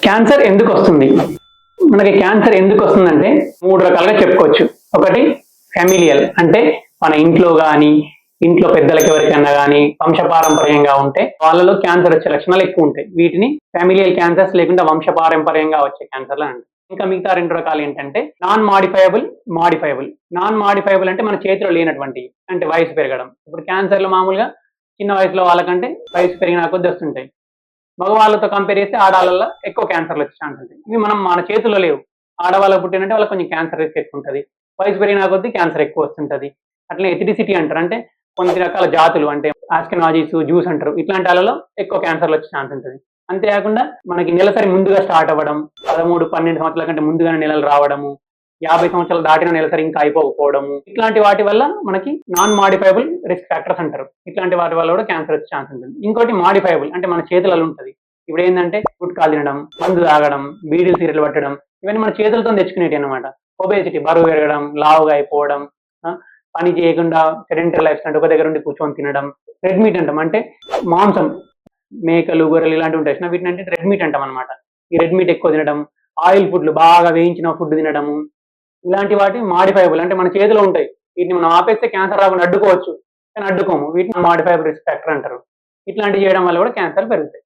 Cancer ఎందుకు వస్తుంది? మనకి క్యాన్సర్ ఎందుకు వస్తుందంటే మూడు రకాలుగా చెప్పుకోవచ్చు. ఒకటి ఫ్యామిలియల్ అంటే మన ఇంట్లో కానీ ఇంట్లో పెద్దలకి ఎవరికైనా కానీ వంశపారంపర్యంగా ఉంటే వాళ్ళలో క్యాన్సర్ వచ్చే లక్షణాలు ఎక్కువ ఉంటాయి. వీటిని ఫ్యామిలియల్ క్యాన్సర్స్ లేకుండా వంశపారంపర్యంగా వచ్చే క్యాన్సర్లు అంటారు. ఇంకా మిగతా రెండు రకాలు ఏంటంటే non modifiable modifiable non modifiable అంటే మన చేతిలో లేనటువంటి అంటే వయసు పెరగడం. ఇప్పుడు క్యాన్సర్లు మామూలుగా చిన్న వయసులో వాళ్ళకంటే వయసు పెరిగిన కొద్ది వస్తుంటాయి. మగవాళ్ళతో కంపేర్ చేస్తే ఆడవాళ్ళ ఎక్కువ క్యాన్సర్లు వచ్చే ఛాన్స్ ఉంటుంది ఇవి మనం మన చేతిలో లేవు. ఆడవాళ్ళకు పుట్టినంటే వాళ్ళకి కొంచెం క్యాన్సర్ రిస్క్ ఎక్కువ ఉంటుంది. వయసు పెరిగిన కొద్దీ క్యాన్సర్ ఎక్కువ వస్తుంటుంది. అట్లనే ఎథిడిసిటీ అంటారు. అంటే కొన్ని రకాల జాతులు అంటే ఆస్కెనాజిస్ జ్యూస్ అంటారు. ఇట్లాంటి వాళ్ళలో ఎక్కువ క్యాన్సర్లు వచ్చే ఛాన్స్ ఉంటుంది. అంతేకాకుండా మనకి నెలసరి ముందుగా స్టార్ట్ అవ్వడం పదమూడు పన్నెండు సంవత్సరాల కంటే ముందుగానే నెలలు రావడము యాభై సంవత్సరాలు దాటిన నెలసరి ఇంకా అయిపోకపోవడము ఇట్లాంటి వాటి వల్ల మనకి నాన్ మాడిఫైబుల్ రిస్క్ ఫ్యాక్టర్స్ అంటారు. ఇట్లాంటి వాటి వల్ల కూడా క్యాన్సర్ వచ్చే ఛాన్స్ ఉంటుంది. ఇంకోటి మాడిఫైబుల్ అంటే మన చేతులలో ఉంటుంది. ఇప్పుడు ఏంటంటే గుట్కాలు తినడం మందు తాగడం బీడీలు సీరియల్ పట్టడం ఇవన్నీ మన చేతులతో తెచ్చుకునేవి అనమాట ఒబేసిటీ బరువు పెరగడం లావుగా అయిపోవడం పని చేయకుండా సెడెంటరీ లైఫ్ అంటే ఒక దగ్గర ఉండి కూర్చొని తినడం రెడ్ మీట్ అంటాం. అంటే మాంసం మేకలు గొర్రెలు ఇలాంటివి ఉంటాయి. వీటిని అంటే రెడ్ మీట్ అంటాం అనమాట ఈ రెడ్ మీట్ ఎక్కువ తినడం ఆయిల్ ఫుడ్లు బాగా వేయించిన ఫుడ్ తినడము ఇలాంటి వాటి మాడిఫైబుల్ అంటే మన చేతిలో ఉంటాయి. వీటిని మనం ఆపేస్తే క్యాన్సర్ రాకుండా అడ్డుకోవచ్చు. కానీ అడ్డుకోము. వీటిని మాడిఫైబుల్ రిస్క్ ఫ్యాక్టర్ అంటారు. ఇట్లాంటివి చేయడం వల్ల కూడా క్యాన్సర్ పెరుగుతాయి.